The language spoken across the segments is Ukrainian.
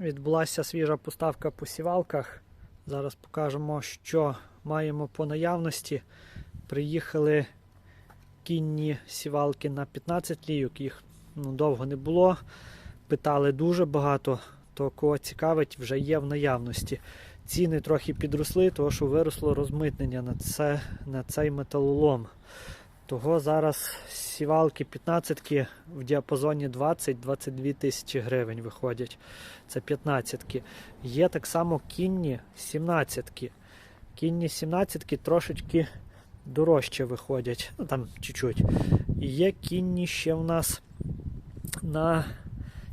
відбулася свіжа поставка по сівалках. Зараз покажемо, що маємо по наявності. Приїхали кінні сівалки на 15 лійок, їх ну, довго не було. Питали дуже багато, то кого цікавить, вже є в наявності. Ціни трохи підросли, тому що виросло розмитнення на, це, на цей металолом. Того зараз сівалки 15 в діапазоні 20-22 тисячі гривень виходять. Це 15 Є так само кінні 17 Кінні 17 трошечки дорожче виходять. Ну там чуть-чуть. І є кінні ще в нас на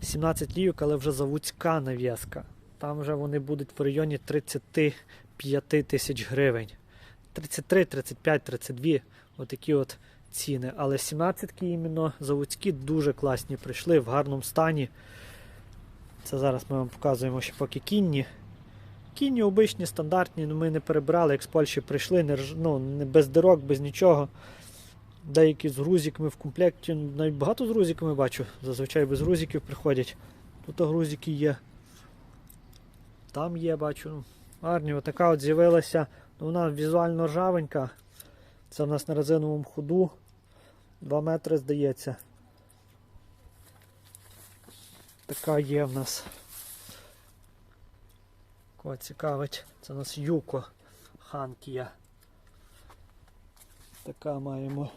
17 лійок, але вже заводська нав'язка. Там вже вони будуть в районі 35 тисяч гривень. 33, 35, 32. Отакі от ціни. Але 17-ки іменно заводські дуже класні прийшли в гарному стані. Це зараз ми вам показуємо ще поки кінні. Кінні обичні, стандартні, ну ми не перебирали, як з Польщі прийшли, не, ну, без дирок, без нічого. Деякі з грузиками в комплекті, навіть багато з грузиками бачу, зазвичай без грузиків приходять. Тут грузики є. Там є, бачу. Гарні, отака от з'явилася. Ну, вона візуально ржавенька. Це в нас на резиновому ходу. 2 метри здається. Така є в нас. Кого цікавить. Це у нас Юко Ханкія. Така маємо.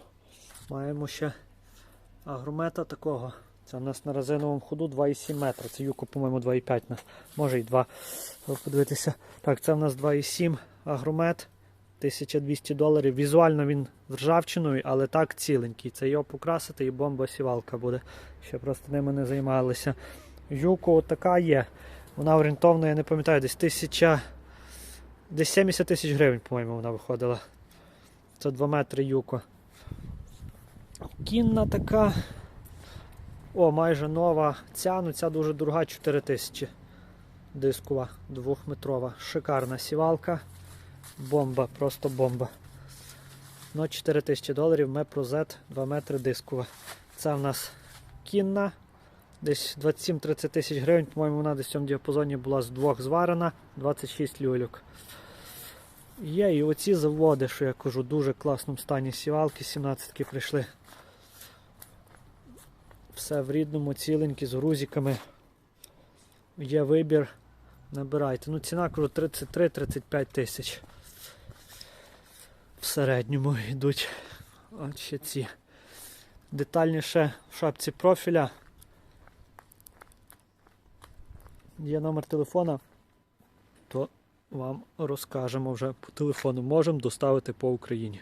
Маємо ще агромета такого. Це у нас на резиновому ходу 2,7 метра. Це Юко, по-моєму, 2,5 на- може і 2. Подивитися. Так, це в нас 2,7 агромет. 1200 доларів. Візуально він з ржавчиною, але так ціленький. Це його покрасити і бомба сівалка буде. Ще просто ними не займалися. Юко така є. Вона орієнтовно, я не пам'ятаю, десь 1000, десь 70 тисяч гривень, по-моєму, вона виходила. Це 2 метри юко. Кінна така. О, майже нова. Ця, ну ця дуже дорога, 4 тисячі. Дискова, двохметрова. Шикарна сівалка. Бомба, просто бомба. Ну, 4 тисячі доларів, Z 2 метри дискова. Це в нас кінна. Десь 27-30 тисяч гривень, по-моєму, вона десь в цьому діапазоні була з двох зварена, 26 люльок. Є і оці заводи, що я кажу, дуже класному стані сівалки, 17-ки прийшли. Все в рідному, ціленькі, з грузиками. Є вибір, набирайте. Ну, ціна кажу 33-35 тисяч. В середньому йдуть. От ще ці. Детальніше в шапці профіля. Є номер телефона, то вам розкажемо вже по телефону. Можемо доставити по Україні.